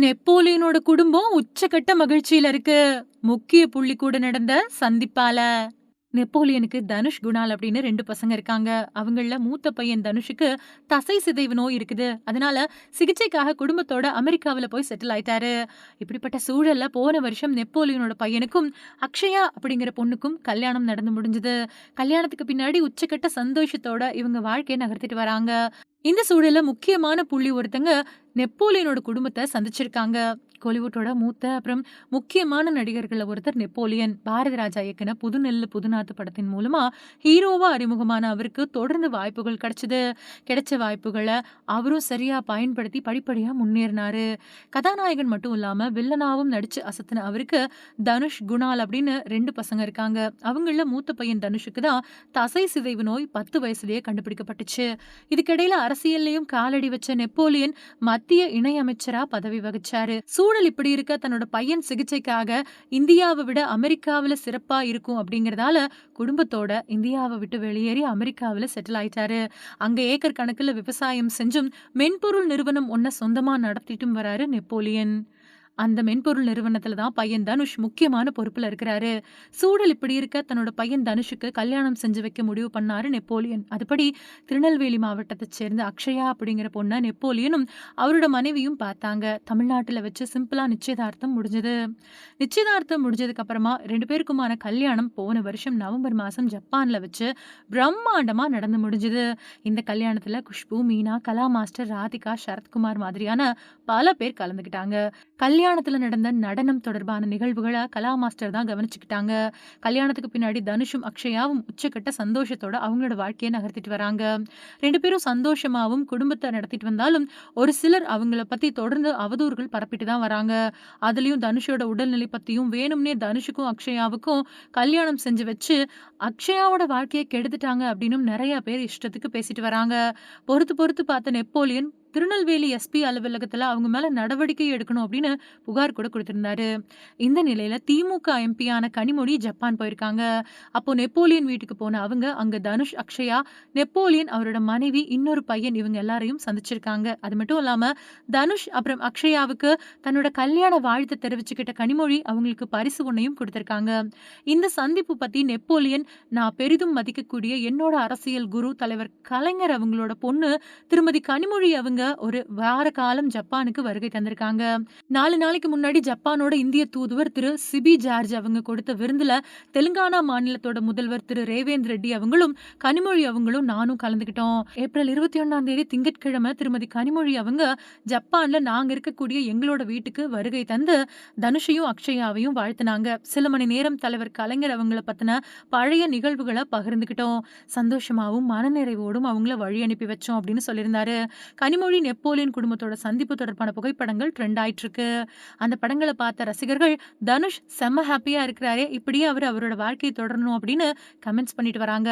நெப்போலியனோட குடும்பம் உச்சகட்ட மகிழ்ச்சியில இருக்கு. முக்கிய புள்ளி கூட நடந்த சந்திப்பால. நெப்போலியனுக்கு தனுஷ், குணால் அப்படின்னு ரெண்டு பசங்க இருக்காங்க. அவங்கள மூத்த பையன் தனுஷுக்கு தசை சிதைவு நோய் இருக்குது. அதனால சிகிச்சைக்காக குடும்பத்தோட அமெரிக்காவில் போய் செட்டில் ஆயிட்டாரு. இப்படிப்பட்ட சூழல்ல போன வருஷம் நெப்போலியனோட பையனுக்கும், அக்ஷயா அப்படிங்கிற பொண்ணுக்கும் கல்யாணம் நடந்து முடிஞ்சது. கல்யாணத்துக்கு பின்னாடி உச்சக்கட்ட சந்தோஷத்தோட இவங்க வாழ்க்கையை நகர்த்திட்டு வராங்க. இந்த சூழல்ல முக்கியமான புள்ளி ஒருத்தங்க நெப்போலியனோட குடும்பத்த சந்திச்சிருக்காங்க. கோலிவுட்டோட மூத்த அப்புறம் முக்கியமான நடிகர்களில் ஒருத்தர் நெப்போலியன். பாரதி ராஜா இயக்கின புதுநெல்லு புதுநாத்து படத்தின் மூலமா ஹீரோவா அறிமுகமான அவருக்கு தொடர்ந்து வாய்ப்புகள் கிடைச்சது. கிடைச்ச வாய்ப்புகளை அவரும் சரியா பயன்படுத்தி படிப்படியாக முன்னேறினாரு. கதாநாயகன் மட்டும் இல்லாமல் வில்லனாவும் நடிச்சு அசத்தின அவருக்கு தனுஷ், குணால் அப்படின்னு ரெண்டு பசங்க இருக்காங்க. அவங்கள்ல மூத்த பையன் தனுஷுக்கு தான் தசை சிதைவு நோய் பத்து வயசுலேயே கண்டுபிடிக்கப்பட்டுச்சு. இதுக்கிடையில அரசியல்லையும் காலடி வச்ச நெப்போலியன் மத்திய இணையமைச்சரா பதவி வகிச்சாரு. சூழ் சூழல் இப்படி இருக்க தன்னோட பையன் சிகிச்சைக்காக இந்தியாவை விட அமெரிக்காவில் சிறப்பா இருக்கும் அப்படிங்கிறதால குடும்பத்தோட இந்தியாவை விட்டு வெளியேறி அமெரிக்காவில் செட்டில் ஆயிட்டாரு. அங்க ஏக்கர் கணக்குல விவசாயம் செஞ்சும், மென்பொருள் நிறுவனம் ஒன்றை சொந்தமா நடத்திட்டும் வராரு நெப்போலியன். அந்த மென்பொருள் நிறுவனத்துல தான் பையன் தனுஷ் முக்கியமான பொறுப்புல இருக்கிறாரு. சூழல் இப்படி இருக்க தன்னோட பையன் தனுஷுக்கு கல்யாணம் செஞ்சு வைக்க முடிவு பண்ணாரு நெப்போலியன். அதுபடி திருநெல்வேலி மாவட்டத்தை சேர்ந்த அக்ஷயா அப்படிங்கிற பொண்ண நெப்போலியனும், அவரோட மனைவியும் பார்த்தாங்க. தமிழ்நாட்டுல வச்சு சிம்பிளா நிச்சயதார்த்தம் முடிஞ்சது. நிச்சயதார்த்தம் முடிஞ்சதுக்கு அப்புறமா ரெண்டு பேருக்குமான கல்யாணம் போன வருஷம் நவம்பர் மாசம் ஜப்பான்ல வச்சு பிரம்மாண்டமா நடந்து முடிஞ்சது. இந்த கல்யாணத்துல குஷ்பு, மீனா, கலா மாஸ்டர், ராதிகா, சரத்குமார் மாதிரியான பல பேர் கலந்துக்கிட்டாங்க. கல்யாணத்துல நடந்த நடனம் தொடர்பான நிகழ்வுகளை கலா மாஸ்டர் தான் கவனிச்சுக்கிட்டாங்க. கல்யாணத்துக்கு பின்னாடி தனுஷும், அக்ஷயாவும் உச்சக்கட்ட சந்தோஷத்தோட அவங்களோட வாழ்க்கையை நகர்த்திட்டு வராங்க. ரெண்டு பேரும் சந்தோஷமாவும் குடும்பத்தை நடத்திட்டு வந்தாலும், ஒரு சிலர் அவங்கள பத்தி தொடர்ந்து அவதூறுகள் பரப்பிட்டு தான் வராங்க. அதுலயும் தனுஷோட உடல்நிலை பத்தியும் வேணும்னே தனுஷுக்கும், அக்ஷயாவுக்கும் கல்யாணம் செஞ்சு வச்சு, அக்ஷயாவோட வாழ்க்கையை கெடுத்துட்டாங்க அப்படின்னும் நிறைய பேர் இஷ்டத்துக்கு பேசிட்டு வராங்க. பொறுத்து பொறுத்து பார்த்த நெப்போலியன் திருநெல்வேலி எஸ்பி அலுவலகத்துல அவங்க மேல நடவடிக்கை எடுக்கணும் அப்படின்னு புகார் கூட கொடுத்திருந்தாரு இந்த நிலையில திமுக எம்பியான கனிமொழி ஜப்பான் போயிருக்காங்க. அப்போ நெப்போலியன் வீட்டுக்கு போன அவங்க அங்க தனுஷ், அக்ஷயா, நெப்போலியன், அவரோட மனைவி, இன்னொரு பையன் இவங்க எல்லாரையும் சந்திச்சிருக்காங்க. அது மட்டும் இல்லாம தனுஷ் அப்புறம் அக்ஷயாவுக்கு தன்னோட கல்யாண வாழ்த்து தெரிவிச்சுக்கிட்ட கனிமொழி அவங்களுக்கு பரிசு ஒன்றையும் கொடுத்திருக்காங்க இந்த சந்திப்பு பத்தி நெப்போலியன், நான் பெரிதும் மதிக்கக்கூடிய என்னோட அரசியல் குரு தலைவர் கலைஞர் அவங்களோட பொண்ணு திருமதி கனிமொழி அவங்க ஒரு வார காலம் ஜப்பானுக்கு வருகை தந்திருக்காங்க. நாலு நாளைக்கு முன்னாடி ஜப்பானோட இந்திய தூதுவர் திரு சிபி ஜார்ஜ் அவங்க கொடுத்த விருந்துல தெலுங்கானா மாநிலத்தோட முதல்வர் திரு ரேவேந்த் ரெட்டி அவங்களும், கனிமொழி அவங்களும் நானும் கலந்துகிட்டோம் ஏப்ரல் 21ஆம் தேதி திங்கட்கிழமை திருமதி கனிமொழி அவங்க ஜப்பான்ல நாங்க இருக்கக்கூடிய எங்களோட வீட்டுக்கு வருகை தந்து தனுஷையும், அக்ஷயாவையும் வாழ்த்தினாங்க சில மணி நேரம் தலைவர் கலைஞர் அவங்களை பத்தின பழைய நிகழ்வுகளை பகிர்ந்துகிட்டோம் சந்தோஷமாவும், மனநிறைவோடும் அவங்கள வழி அனுப்பி வச்சோம் அப்படின்னு சொல்லியிருந்தாரு. கனிமொழி கனிமொழி, நெப்போலியன் குடும்பத்தோட சந்திப்பு தொடர்பான புகைப்படங்கள் ட்ரெண்ட் ஆயிட்டு இருக்கு. அந்த படங்களை பார்த்த ரசிகர்கள், தனுஷ் செம்ம ஹாப்பியா இருக்கிறாரே! இப்படியே அவர் அவரோட வாழ்க்கையை தொடரணும் அப்படின்னு கமெண்ட்ஸ் பண்ணிட்டு வராங்க.